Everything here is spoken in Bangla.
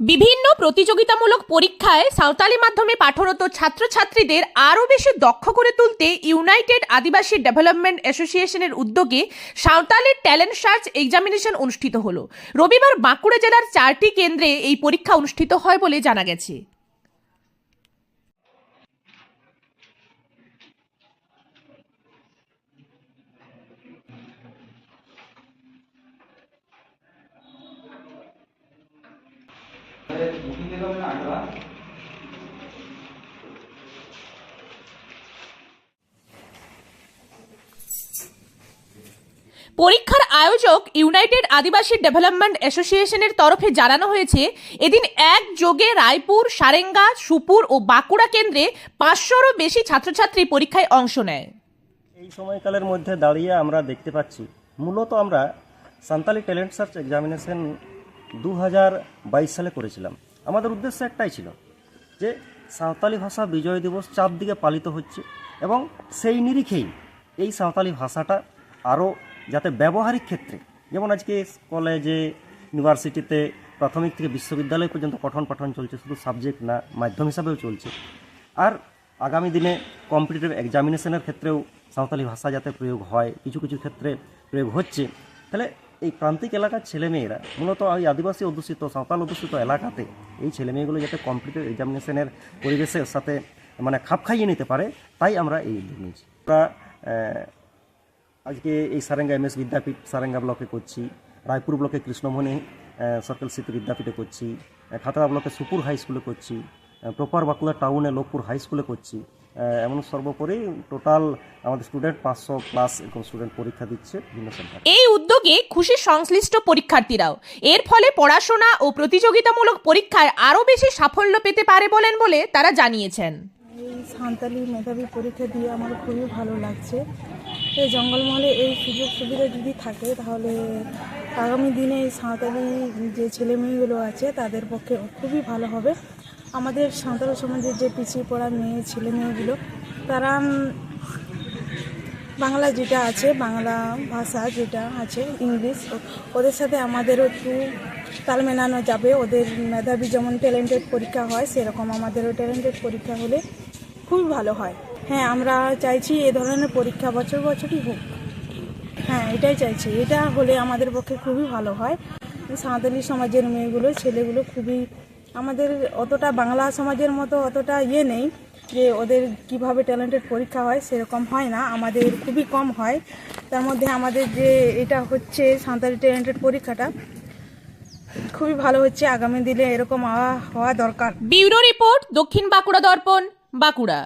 বিভিন্ন প্রতিযোগিতামূলক পরীক্ষায় সাঁওতালি মাধ্যমে পাঠরত ছাত্রছাত্রীদের আরও বেশি দক্ষ করে তুলতে ইউনাইটেড আদিবাসী ডেভেলপমেন্ট অ্যাসোসিয়েশনের উদ্যোগে সাঁওতালি ট্যালেন্ট সার্চ এক্সামিনেশন অনুষ্ঠিত হলো। রবিবার বাঁকুড়া জেলার চারটি কেন্দ্রে এই পরীক্ষা অনুষ্ঠিত হয় বলে জানা গেছে। পরীক্ষার আয়োজক ইউনাইটেড আদিবাসী ডেভেলপমেন্ট অ্যাসোসিয়েশনের তরফে জানানো হয়েছে এদিন এক যোগে রায়পুর সারেঙ্গা সুপুর ও বাঁকুড়া কেন্দ্রে পাঁচশোরও বেশি ছাত্রছাত্রী পরীক্ষায় অংশ নেয়। এই সময়কালের মধ্যে দাঁড়িয়ে আমরা দেখতে পাচ্ছি মূলত আমরা সান্তালি ট্যালেন্ট সার্চ এক্সামিনেশন দু হাজার বাইশ সালে করেছিলাম। আমাদের উদ্দেশ্য একটাই ছিল যে সাঁওতালি ভাষা বিজয় দিবস চারদিকে পালিত হচ্ছে এবং সেই নিরিখেই এই সাঁওতালি ভাষাটা আরও যাতে ব্যবহারিক ক্ষেত্রে, যেমন আজকে কলেজে, ইউনিভার্সিটিতে, প্রাথমিক থেকে বিশ্ববিদ্যালয় পর্যন্ত পঠন পাঠন চলছে, শুধু সাবজেক্ট না, মাধ্যম হিসাবেও চলছে। আর আগামী দিনে কম্পিটিটিভ এক্সামিনেশনের ক্ষেত্রেও সাঁওতালি ভাষা যাতে প্রয়োগ হয়, কিছু কিছু ক্ষেত্রে প্রয়োগ হচ্ছে, তাহলে এই প্রান্তিক এলাকার ছেলেমেয়েরা, মূলত ওই আদিবাসী অধ্যুষিত, সাঁওতাল অধ্যুষিত এলাকাতে এই ছেলেমেয়েগুলো যাতে কম্পিটিটিভ এক্সামিনেশনের পরিবেশের সাথে মানে খাপ খাইয়ে নিতে পারে, তাই আমরা এই উদ্যোগ নিয়েছি। আমরা আজকে এই সারেঙ্গা এম এস বিদ্যাপীঠ সারেঙ্গা ব্লকে করছি, রায়পুর ব্লকে কৃষ্ণমণি সরকার স্মৃতি বিদ্যাপীঠে করছি খাতড়া ব্লকে সুপুর হাই স্কুলে করছি প্রপার বাঁকুড়া টাউনে লোকপুর হাই স্কুলে করছি। এমন সর্বোপরি টোটাল আমাদের স্টুডেন্ট পাঁচশো প্লাস এরকম স্টুডেন্ট পরীক্ষা দিচ্ছে বিভিন্ন সেন্টারে এই উদ্যোগে খুশি সংশ্লিষ্ট পরীক্ষার্থীরাও। এর ফলে পড়াশোনা ও প্রতিযোগিতামূলক পরীক্ষায় আরও বেশি সাফল্য পেতে পারে বলেন বলে তারা জানিয়েছেন। এই সাঁওতালি মেধাবী পরীক্ষা দিয়ে আমার খুবই ভালো লাগছে। এই জঙ্গলমহলে এই সুযোগ সুবিধা যদি থাকে তাহলে আগামী দিনে এই সাঁওতালি যে ছেলেমেয়েগুলো আছে তাদের পক্ষে খুবই ভালো হবে। আমাদের সাঁওতাল সমাজের যে পিছিয়ে পড়া মেয়ে, ছেলে মেয়েগুলো, তারা বাংলা যেটা আছে, বাংলা ভাষা যেটা আছে, ইংলিশ ওদের সাথে আমাদেরও একটু তাল মেলানো যাবে। ওদের মেধাবী যেমন ট্যালেন্টেড পরীক্ষা হয়, সেরকম আমাদেরও ট্যালেন্টেড পরীক্ষা হলে খুবই ভালো হয়। হ্যাঁ আমরা চাইছি এ ধরনের পরীক্ষা বছর বছরই হোক। হ্যাঁ এটাই চাইছি। এটা হলে আমাদের পক্ষে খুবই ভালো হয়। সাঁওতালি সমাজের মেয়েগুলো, ছেলেগুলো খুবই আমাদের অতটা বাংলা সমাজের মতো অতটা ইয়ে নেই যে ওদের কীভাবে ট্যালেন্টেড পরীক্ষা হয় সেরকম হয় না। আমাদের খুবই কম হয়। তার মধ্যে আমাদের যে এটা হচ্ছে সাঁতারি ট্যালেন্টেড পরীক্ষাটা, খুবই ভালো হচ্ছে। আগামী দিনে এরকম হওয়া দরকার। ব্যুরো রিপোর্ট দক্ষিণ বাঁকুড়া দর্পণ, বাঁকুড়া।